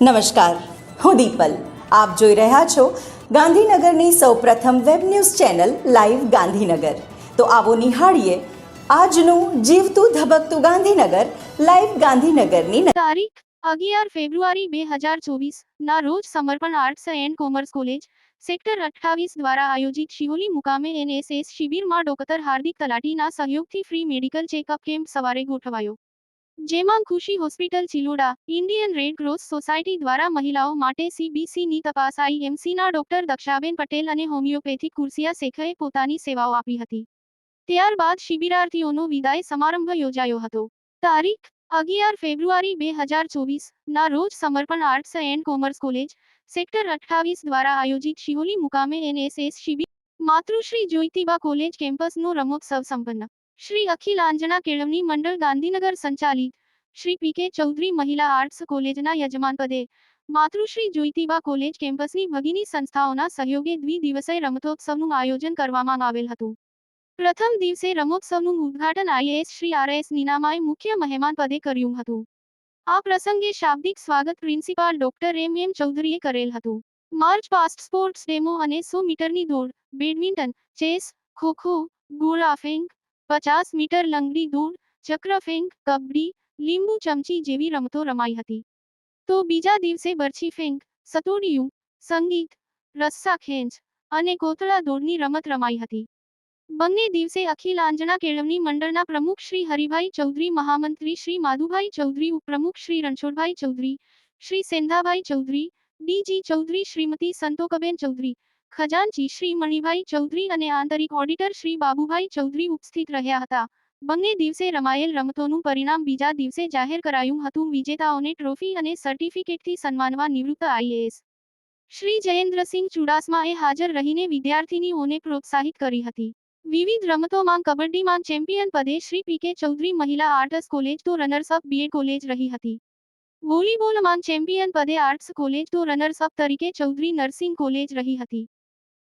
નમસ્કાર, હું દીપલ. આપ જોઈ રહ્યા છો ગાંધીનગરની સૌપ્રથમ web news channel live Gandhinagar. તો આવો નિહાળીએ આજનું જીવતું ધબકતું ગાંધીનગર, લાઈવ ગાંધીનગરની તારીખ, અગિયાર ફેબ્રુઆરી બે હજાર ચોવીસ, ના રોજ Samarpan arts and commerce college, sector અઠ્ઠાવીસ દ્વારા આયોજિત શિહોલી મુકામે એનએસએસ શિબિરમાં ડોક્ટર હાર્દિક તલાટીના સહયોગથી ફ્રી મેડિકલ ચેકઅપ કેમ્પ સવારે ગોઠવાયો. જેમાં Khushi hospital Chiloda, Indian Red Cross Society દ્વારા મહિલાઓ માટે સીબીસીની તપાસ આઈએમસીના ડોક્ટર દક્ષાબેન પટેલ અને હોમિયોપેથિક કુર્સિયા શેખએ પોતાની સેવાઓ આપી હતી. ત્યારબાદ શિબિરાર્થીઓનો વિદાય સમારંભ યોજાયો હતો. તારીખ, અગિયાર ફેબ્રુઆરી બે હજાર ચોવીસ ના રોજ Samarpan arts and commerce college, sector અઠ્ઠાવીસ દ્વારા આયોજિત શિહોલી મુકામે એનએસએસ શિબિર, માતૃશ્રી જ્યોતિબા કોલેજ કેમ્પસનો રમોત્સવ સંપન્ન શ્રી અખિલ આંજણા કેળવણી મંડળ ગાંધીનગર સંચાલિત. શ્રી પી કે ચૌધરી મહિલા આર્ટ્સ કોલેજના યજમાન પદે. માતૃશ્રી જોઈતીબા કોલેજ કેમ્પસની ભગીની સંસ્થાઓના સહયોગે દ્વિદિવસીય રમતોત્સવનું આયોજન કરવામાં આવેલ હતું. પ્રથમ દિવસે રમોત્સવનું ઉદ્ઘાટન આઈએએસ શ્રી આર એસ નીનામાએ મુખ્ય મહેમાન પદે કર્યું હતું. આ પ્રસંગે શાબ્દિક સ્વાગત પ્રિન્સિપાલ ડોક્ટર એમ એમ ચૌધરીએ કરેલ હતું. માર્ચ પાસ્ટ સ્પોર્ટ્સ ડેમો અને સો મીટરની દોડ, બેડમિન્ટન, ચેસ ખોખો ગોળા ફેંક પચાસ મીટર લંગડી દોડ, ચક્ર ફેંક કબડ્ડી લીંબુ ચમચી જેવી રમતો રમાઈ હતી. તો બીજા દિવસે બરછી ફેંક સતોડિયું, સંગીત, રસ્સા ખેંચ અને કોતળા દોડની રમત રમાઈ હતી. બંને દિવસે અખિલ આંજણા કેળવણી મંડળના પ્રમુખ શ્રી હરિભાઈ ચૌધરી, મહામંત્રી શ્રી માધુભાઈ ચૌધરી, ઉપપ્રમુખ શ્રી રણછોડભાઈ ચૌધરી, શ્રી સેંધાભાઈ ચૌધરી, ડીજી ચૌધરી શ્રીમતી સંતોકબેન ચૌધરી ખજાનચી શ્રી મણિભાઈ ચૌધરી અને આંતરિક ઓડિટર શ્રી બાબુભાઈ ચૌધરી ઉપસ્થિત રહ્યા હતા. બંને દિવસે રમાયેલ રમતોનું પરિણામ બીજા દિવસે જાહેર કરાયું હતું. વિજેતાઓને ટ્રોફી અને સર્ટિફિકેટથી સન્માનવા નિવૃત્ત આઈએએસ શ્રી જયેન્દ્રસિંહ ચુડાસમાએ હાજર રહીને વિદ્યાર્થીનીઓને પ્રોત્સાહિત કરી હતી. વિવિધ રમતોમાં કબડ્ડીમાં ચેમ્પિયન પદે શ્રી પી કે ચૌધરી મહિલા આર્ટસ કોલેજ તો રનર્સ અપ બીએડ કોલેજ રહી હતી. વોલીબોલમાં ચેમ્પિયન પદે આર્ટ્સ કોલેજ તો રનર્સ તરીકે ચૌધરી નર્સિંગ કોલેજ રહી હતી.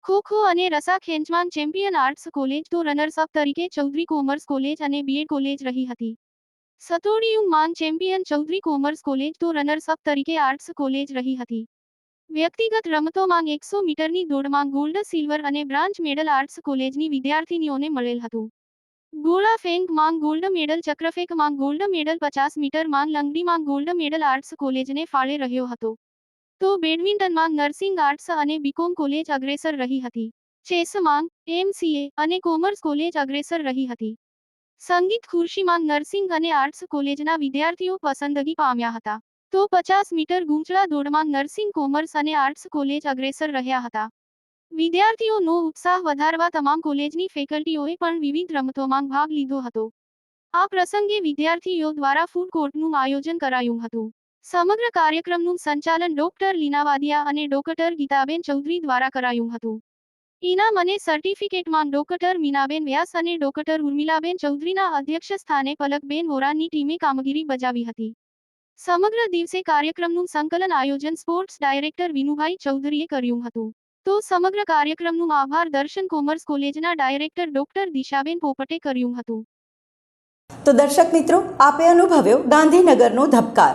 ખોખો અને રસા ખેંચવાન ચેમ્પિયન આર્ટ્સ કોલેજ તો રનર્સ અપ તરીકે ચૌધરી કોમર્સ કોલેજ અને બીએડ કોલેજ રહી હતી. સતોડિયું માન ચેમ્પિયન ચૌધરી કોમર્સ કોલેજ તો રનર્સ અપ તરીકે આર્ટ્સ કોલેજ રહી હતી. વ્યક્તિગત રમતોમાં એકસો મીટરની દોડમાં ગોલ્ડ, સિલ્વર અને બ્રાન્ચ મેડલ આર્ટ્સ કોલેજની વિદ્યાર્થીનીઓને મળેલ હતું. ગોળા ફેંક માંગ ગોલ્ડ મેડલ ચક્રફેંક માંગ ગોલ્ડ મેડલ, પચાસ મીટર માંગ લંગડી માંગ ગોલ્ડ મેડલ આર્ટ્સ કોલેજને ફાળે રહ્યો હતો. તો બેડમિન્ટનમાં નર્સિંગ આર્ટ્સ અને બીકોમ કોલેજ અગ્રેસર રહી હતી. ચેસમાં એમસીએ અને કોમર્સ કોલેજ અગ્રેસર રહી હતી. સંગીત ખુરશીમાં નર્સિંગ અને આર્ટ્સ કોલેજના વિદ્યાર્થીઓ પસંદગી પામ્યા હતા. તો પચાસ મીટર ગુંચળા દોડમાં નર્સિંગ, કોમર્સ અને આર્ટ્સ કોલેજ અગ્રેસર રહ્યા હતા. વિદ્યાર્થીઓનો ઉત્સાહ વધારવા તમામ કોલેજની ફેકલ્ટીઓએ પણ વિવિધ રમતોમાં ભાગ લીધો હતો. આ પ્રસંગે વિદ્યાર્થીઓ દ્વારા ફૂડ કોર્ટનું આયોજન કરાયું હતું. સમગ્ર કાર્યક્રમનું સંચાલન ડોક્ટર લીનાવાદિયા અને ડોક્ટર ગીતાબેન ચૌધરી દ્વારા કરાયું હતું. ઇનામ અને સર્ટિફિકેટમાં ડોક્ટર મીનાબેન વ્યાસ અને ડોક્ટર ઉર્મિલાબેન ચૌધરીના અધ્યક્ષ સ્થાને પલકબેન વોરાની ટીમે કામગીરી બજાવી હતી. સમગ્ર દિવસે કાર્યક્રમનું સંકલન આયોજન સ્પોર્ટ્સ ડાયરેક્ટર વિનુભાઈ ચૌધરીએ કર્યું હતું. તો સમગ્ર કાર્યક્રમનું આભાર દર્શન કોમર્સ કોલેજના ડાયરેક્ટર ડોક્ટર દિશાબેન પોપટે કર્યું હતું. તો દર્શક મિત્રો, આપે અનુભવ્યો ગાંધીનગરનો ધબકાર.